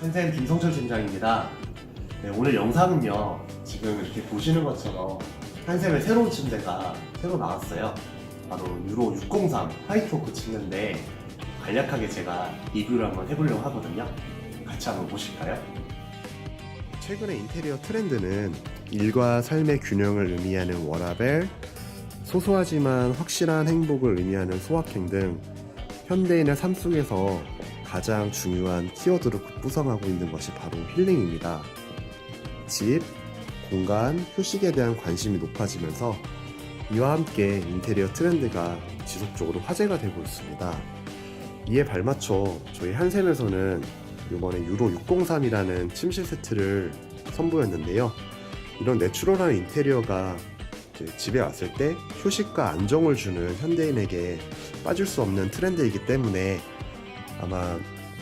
한샘 김성철 팀장입니다. 네, 오늘 영상은요, 지금 이렇게 보시는 것처럼 한샘의 새로운 침대가 새로 나왔어요. 바로 유로 603 화이트오크 침대인데 간략하게 제가 리뷰를 한번 해보려고 하거든요. 같이 한번 보실까요? 최근의 인테리어 트렌드는 일과 삶의 균형을 의미하는 워라벨, 소소하지만 확실한 행복을 의미하는 소확행 등 현대인의 삶 속에서 가장 중요한 키워드로 급부상하고 있는 것이 바로 힐링입니다. 집, 공간, 휴식에 대한 관심이 높아지면서 이와 함께 인테리어 트렌드가 지속적으로 화제가 되고 있습니다. 이에 발맞춰 저희 한샘에서는 이번에 유로 603이라는 침실 세트를 선보였는데요. 이런 내추럴한 인테리어가 집에 왔을 때 휴식과 안정을 주는 현대인에게 빠질 수 없는 트렌드이기 때문에 아마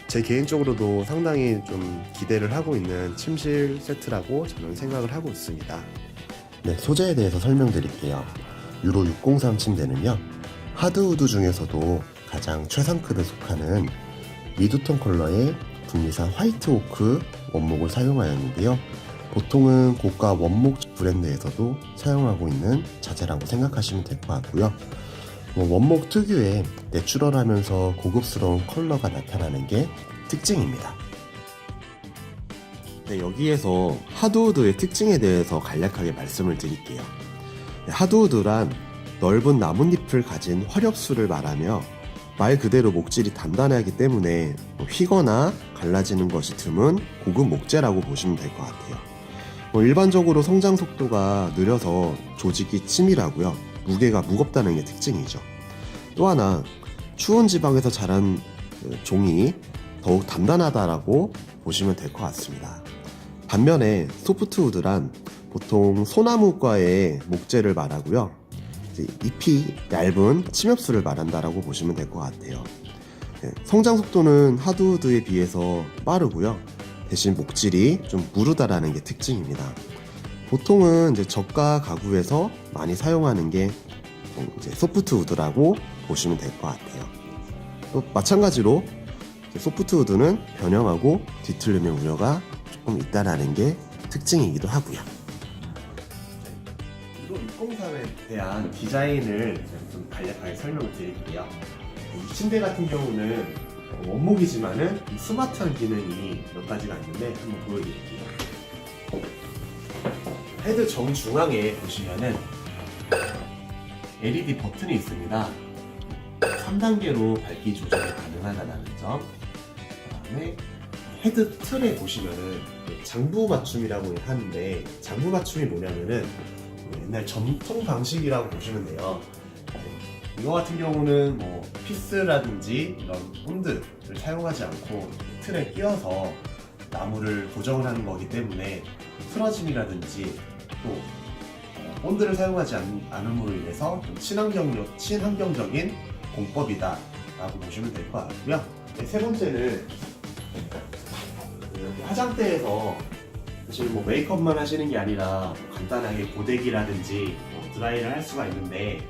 제 개인적으로도 상당히 좀 기대를 하고 있는 침실 세트라고 저는 생각을 하고 있습니다. 네, 소재에 대해서 설명드릴게요. 유로 603 침대는요, 하드우드 중에서도 가장 최상급에 속하는 미드톤 컬러의 북미산 화이트 오크 원목을 사용하였는데요. 보통은 고가 원목 브랜드에서도 사용하고 있는 자재라고 생각하시면 될 것 같고요. 뭐 원목 특유의 내추럴하면서 고급스러운 컬러가 나타나는 게 특징입니다. 네, 여기에서 하드우드의 특징에 대해서 간략하게 말씀을 드릴게요. 네, 하드우드란 넓은 나뭇잎을 가진 화렵수를 말하며 말 그대로 목질이 단단하기 때문에 뭐 휘거나 갈라지는 것이 드문 고급 목재라고 보시면 될 것 같아요. 뭐 일반적으로 성장 속도가 느려서 조직이 치밀하고요. 무게가 무겁다는 게 특징이죠. 또 하나 추운 지방에서 자란 그 종이 더욱 단단하다라고 보시면 될 것 같습니다. 반면에 소프트우드란 보통 소나무과의 목재를 말하고요. 잎이 얇은 침엽수를 말한다라고 보시면 될 것 같아요. 네, 성장 속도는 하드우드에 비해서 빠르고요. 대신 목질이 좀 무르다라는 게 특징입니다. 보통은 이제 저가 가구에서 많이 사용하는 게 어, 이제 소프트 우드라고 보시면 될 것 같아요. 또 마찬가지로 이제 소프트 우드는 변형하고 뒤틀림의 우려가 조금 있다라는 게 특징이기도 하고요. 유로 603에 대한 디자인을 좀 간략하게 설명을 드릴게요. 이 침대 같은 경우는 원목이지만은 이 스마트한 기능이 몇 가지가 있는데 한번 보여드릴게요. 헤드 정중앙에 보시면은 LED 버튼이 있습니다. 3단계로 밝기 조절이 가능하다는 점. 그 다음에 헤드 틀에 보시면은 장부 맞춤이라고 하는데 장부 맞춤이 뭐냐면은 옛날 전통 방식이라고 보시면 돼요. 이거 같은 경우는 뭐 피스라든지 이런 본드를 사용하지 않고 틀에 끼워서 나무를 고정을 하는 거기 때문에 틀어짐이라든지 또 어, 본드를 사용하지 않, 않음으로 인해서 좀 친환경, 친환경적인 공법이다 라고 보시면 될 것 같고요. 네, 세 번째는 화장대에서 사실 뭐 메이크업만 하시는 게 아니라 간단하게 고데기라든지 뭐 드라이를 할 수가 있는데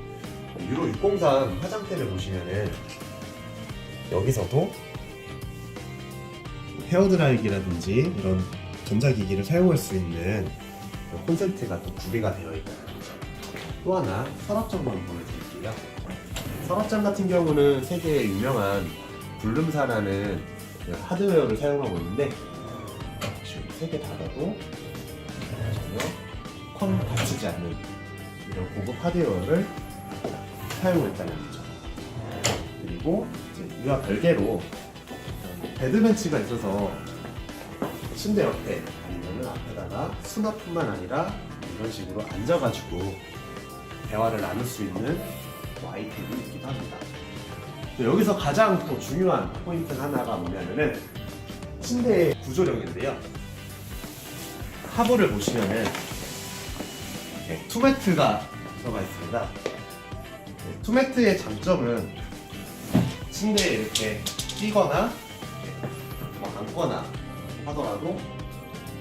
유로 603 화장대를 보시면은 여기서도 헤어드라이기라든지 이런 전자기기를 사용할 수 있는 콘센트가 또 구비가 되어 있다는. 또 하나 서랍장만 보여드릴게요. 서랍장 같은 경우는 세계에 유명한 불룸사라는 하드웨어를 사용하고 있는데 세개 닫아도 전혀 콘 닫히지 않는 이런 고급 하드웨어를 사용했다는 거죠. 그리고 이와 별개로 베드벤치가 있어서 침대 옆에 아니면 앞에다가 수납뿐만 아니라 이런 식으로 앉아가지고 대화를 나눌 수 있는 뭐 아이템이 있기도 합니다. 여기서 가장 또 중요한 포인트 하나가 뭐냐면은 침대의 구조력인데요. 하부를 보시면은 이렇게 투매트가 들어가 있습니다. 네, 투매트의 장점은 침대에 이렇게 끼거나 낮거나 하더라도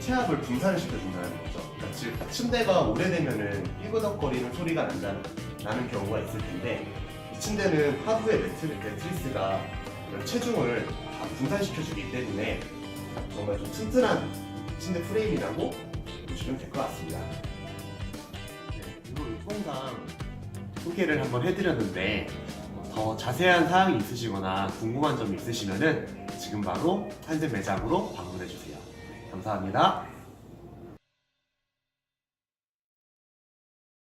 체압을 분산을 시켜준다는 거죠. 그러니까 즉 침대가 오래되면은 삐그덕거리는 소리가 난다는 나는 경우가 있을 텐데 이 침대는 하부의 매트리, 매트리스가 체중을 다 분산시켜주기 때문에 정말 좀 튼튼한 침대 프레임이라고 보시면 될 것 같습니다. 네, 그리고 육봉상 소개를 한번 해드렸는데 뭐 더 자세한 사항이 있으시거나 궁금한 점이 있으시면은 지금 바로 한샘 매장으로 방문해 주세요. 네, 감사합니다.